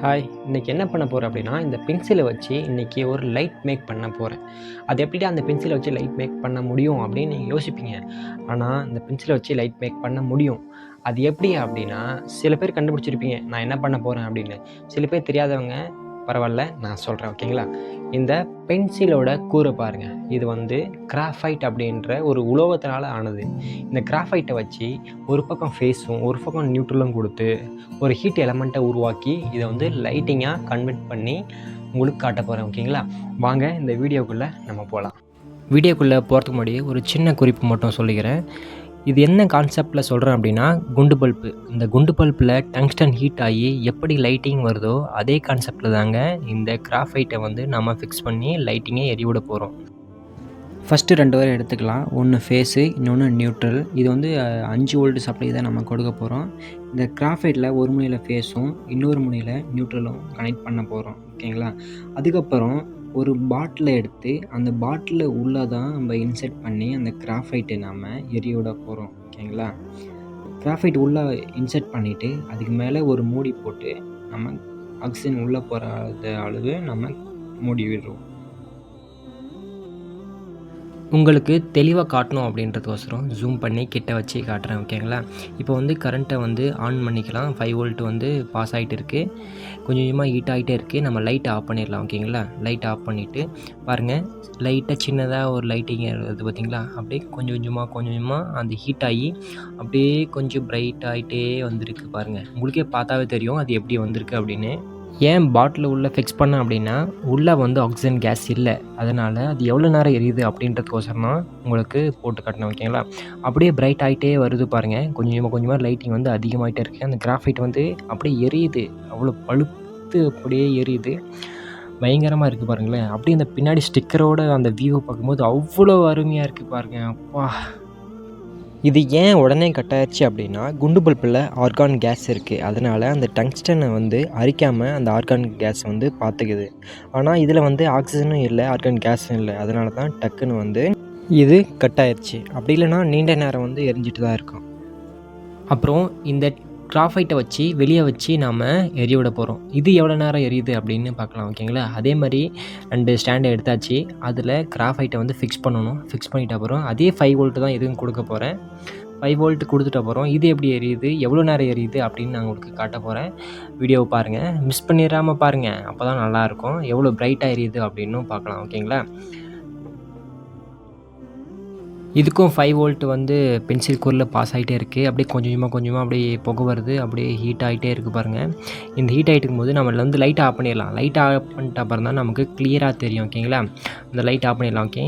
Hi இன்றைக்கி என்ன பண்ண போகிறேன் அப்படின்னா இந்த பென்சிலை வச்சு இன்றைக்கி ஒரு லைட் மேக் பண்ண போகிறேன் அது எப்படி அந்த பென்சிலை வச்சு லைட் மேக் பண்ண முடியும் அப்படின்னு நீங்கள் யோசிப்பீங்க. ஆனால் இந்த பென்சிலை வச்சு லைட் மேக் பண்ண முடியும். அது எப்படி அப்படின்னா சில பேர் கண்டுபிடிச்சிருப்பீங்க நான் என்ன பண்ண போகிறேன் அப்படின்னு. சில பேர் தெரியாதவங்க பரவாயில்ல நான் சொல்கிறேன் ஓகேங்களா? இந்த பென்சிலோட கூரை பாருங்கள் இது வந்து கிராஃபைட் அப்படின்ற ஒரு உலோகத்தினால் ஆனது. இந்த கிராஃபைட்டை வச்சு ஒரு பக்கம் ஃபேஸும் ஒரு பக்கம் நியூட்ரலும் கொடுத்து ஒரு ஹீட் எலமெண்ட்டை உருவாக்கி இதை வந்து லைட்டிங்காக கன்வெர்ட் பண்ணி உங்களுக்கு காட்ட போகிறேன் ஓகேங்களா? வாங்க இந்த வீடியோக்குள்ளே நம்ம போகலாம் வீடியோக்குள்ளே போகிறதுக்கு முன்னாடி ஒரு சின்ன குறிப்பு மட்டும் சொல்லிக்கிறேன். இது என்ன கான்செப்டில் சொல்கிறேன் அப்படின்னா குண்டு பல்ப்பு. இந்த குண்டு பல்ப்பில் டங்ஸ்டன் ஹீட் ஆகி எப்படி லைட்டிங் வருதோ அதே கான்செப்டில் தாங்க இந்த கிராஃபைட்டை வந்து நம்ம ஃபிக்ஸ் பண்ணி லைட்டிங்கை எரிவிட போகிறோம் ஃபஸ்ட்டு ரெண்டு வரை எடுத்துக்கலாம். ஒன்று ஃபேஸு இன்னொன்று நியூட்ரல் இது வந்து அஞ்சு வோல்ட் சப்ளை தான் நம்ம கொடுக்க போகிறோம் இந்த கிராஃபைட்டில் ஒரு முனையில் ஃபேஸும் இன்னொரு முனையில் நியூட்ரலும் கனெக்ட் பண்ண போகிறோம் ஓகேங்களா? அதுக்கப்புறம் ஒரு பாட்டிலை எடுத்து அந்த பாட்டில் உள்ளே தான் நம்ம இன்செர்ட் பண்ணி அந்த கிராஃபைட்டை நாம் எரியோட போகிறோம் ஓகேங்களா கிராஃபைட் உள்ளே இன்செர்ட் பண்ணிவிட்டு அதுக்கு மேலே ஒரு மூடி போட்டு நம்ம ஆக்சிஜன் உள்ளே போகிற அளவு நம்ம மூடி விடுறோம். உங்களுக்கு தெளிவாக காட்டணும் அப்படின்றதுக்கோசரம் ஜூம் பண்ணி கிட்ட வச்சு காட்டுறேன் ஓகேங்களா இப்போ வந்து கரண்ட்டை வந்து ஆன் பண்ணிக்கலாம். ஃபைவ் வோல்ட் வந்து பாஸ் ஆகிட்டு இருக்குது கொஞ்சம் கொஞ்சமாக ஹீட் ஆகிட்டே இருக்குது நம்ம லைட்டை ஆஃப் பண்ணிடலாம் ஓகேங்களா லைட் ஆஃப் பண்ணிவிட்டு பாருங்கள் லைட்டாக சின்னதாக ஒரு லைட்டிங் வருது பார்த்தீங்களா அப்படியே கொஞ்சம் கொஞ்சமாக கொஞ்சம் கொஞ்சமாக அந்த ஹீட் ஆகி அப்படியே கொஞ்சம் பிரைட் ஆகிட்டே வந்திருக்கு பாருங்கள் உங்களுக்கே பார்த்தாவே தெரியும் அது எப்படி வந்திருக்கு அப்படின்னு. ஏன் பாட்டில் உள்ளே ஃபிக்ஸ் பண்ணேன் அப்படின்னா உள்ளே வந்து ஆக்சிஜன் கேஸ் இல்லை. அதனால் அது எவ்வளோ நேரம் எரியுது அப்படின்றதுக்கோசரம் தான் உங்களுக்கு போட்டு காட்டினேன் ஓகேங்களா அப்படியே பிரைட் ஆகிட்டே வருது பாருங்கள் கொஞ்சமாக கொஞ்சமாக லைட்டிங் வந்து அதிகமாகிட்டே இருக்குது அந்த கிராஃபைட் வந்து அப்படியே எரியுது. அவ்வளோ பழுத்து அப்படியே எரியுது. பயங்கரமாக இருக்குது பாருங்களேன். அப்படியே அந்த பின்னாடி ஸ்டிக்கரோட அந்த வியூவை பார்க்கும்போது அவ்வளோ அருமையாக இருக்குது பாருங்கள் அப்பா. இது ஏன் உடனே கட் ஆயிடுச்சு அப்படின்னா குண்டு பல்பில் ஆர்கான் கேஸ் இருக்குது அதனால் அந்த டங்ஸ்டனை வந்து அரிக்காமல் அந்த ஆர்கான் கேஸ் வந்து பார்த்துக்குது ஆனால் இதில் வந்து ஆக்சிஜனும் இல்லை ஆர்கான் கேஸும் இல்லை. அதனால தான் டக்குன்னு வந்து இது கட் ஆயிடுச்சு. அப்படி இல்லைன்னா நீண்ட நேரம் வந்து எரிஞ்சிட்டு தான் இருக்கும். அப்புறம் இந்த கிராஃபைட்டை வச்சு வெளியே வச்சு நாம் எரிய விட போகிறோம் இது எவ்வளோ நேரம் எரியுது அப்படின்னு பார்க்கலாம் ஓகேங்களா அதே மாதிரி ரெண்டு ஸ்டாண்டை எடுத்தாச்சு. அதில் கிராஃபைட்டை வந்து ஃபிக்ஸ் பண்ணணும். ஃபிக்ஸ் பண்ணிட்ட அப்புறம் அதே ஃபைவ் வோல்ட் தான் எதுவும் கொடுக்க போகிறேன் ஃபைவ் வோல்ட் கொடுத்துட்ட அப்புறம் இது எப்படி எரியுது எவ்வளோ நேரம் எரியுது அப்படின்னு நான் உங்களுக்கு காட்ட போகிறேன் வீடியோவை பாருங்கள் மிஸ் பண்ணிடாமல் பாருங்கள் அப்போ தான் நல்லாயிருக்கும் எவ்வளோ பிரைட்டாக எரியுது அப்படின்னும் பார்க்கலாம் ஓகேங்களா இதுக்கும் ஃபைவ் வோல்ட் வந்து பென்சில் கூரில் பாஸ் ஆகிட்டே இருக்குது அப்படியே கொஞ்சம் கொஞ்சமாக கொஞ்சமாக அப்படியே புகை வருது. அப்படியே ஹீட் ஆகிட்டே இருக்குது பாருங்கள் இந்த ஹீட் ஆகிட்டு இருக்கும்போது நம்ம வந்து லைட் ஆஃப் பண்ணிடலாம். லைட் ஆஃப் பண்ணிட்டு அப்புறம் தான் நமக்கு கிளியராக தெரியும் ஓகேங்களா அந்த லைட் ஆஃப் பண்ணிடலாம் ஓகே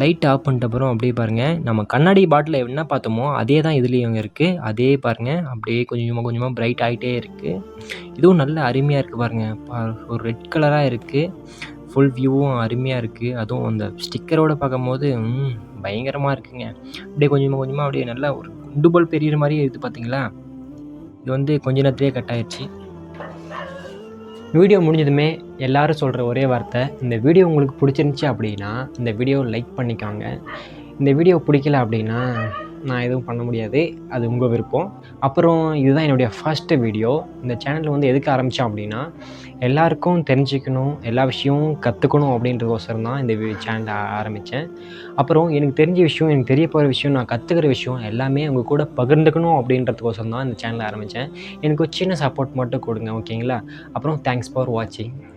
லைட் ஆஃப் பண்ணிட்ட அப்புறம் அப்படியே பாருங்கள் நம்ம கண்ணாடி பாட்டில் என்ன பார்த்தோமோ அதே தான் இதுலேயும் இருக்குது அதே பாருங்கள் அப்படியே கொஞ்சமாக கொஞ்சமாக பிரைட் ஆகிட்டே இருக்குது இதுவும் நல்ல அருமையாக இருக்குது பாருங்கள் பா ஒரு ரெட் கலராக இருக்குது ஃபுல் வியூவும் அருமையாக இருக்குது அதுவும் அந்த ஸ்டிக்கரோடு பார்க்கும்போது பயங்கரமாக இருக்குங்க. அப்படியே கொஞ்சமாக கொஞ்சமாக அப்படியே நல்லா ஒரு குண்டு பால் பெரியற மாதிரி இருக்குது பார்த்தீங்களா இது வந்து கொஞ்ச நேரத்திலே கட் ஆயிடுச்சு வீடியோ முடிஞ்சதுமே எல்லாரும் சொல்கிற ஒரே வார்த்தை இந்த வீடியோ உங்களுக்கு பிடிச்சிருந்துச்சி அப்படின்னா இந்த வீடியோ லைக் பண்ணிக்காங்க. இந்த வீடியோ பிடிக்கல அப்படின்னா நான் எதுவும் பண்ண முடியாது. அது உங்கள் விருப்பம். அப்புறம் இதுதான் என்னுடைய ஃபஸ்ட்டு வீடியோ இந்த சேனல் வந்து எதுக்கு ஆரம்பித்தோம் அப்படின்னா எல்லாருக்கும் தெரிஞ்சுக்கணும் எல்லா விஷயமும் கற்றுக்கணும் அப்படின்றதுக்கோசரம் தான் இந்த சேனலை ஆரம்பித்தேன் அப்புறம் எனக்கு தெரிஞ்ச விஷயம் எனக்கு தெரிய போகிற விஷயம் நான் கற்றுக்கிற விஷயம் எல்லாமே உங்கள் கூட பகிர்ந்துக்கணும் அப்படின்றதுக்கோசரம் தான் இந்த சேனலை ஆரம்பித்தேன் எனக்கு ஒரு சின்ன சப்போர்ட் மட்டும் கொடுங்க ஓகேங்களா அப்புறம் தேங்க்ஸ் ஃபார் வாட்சிங்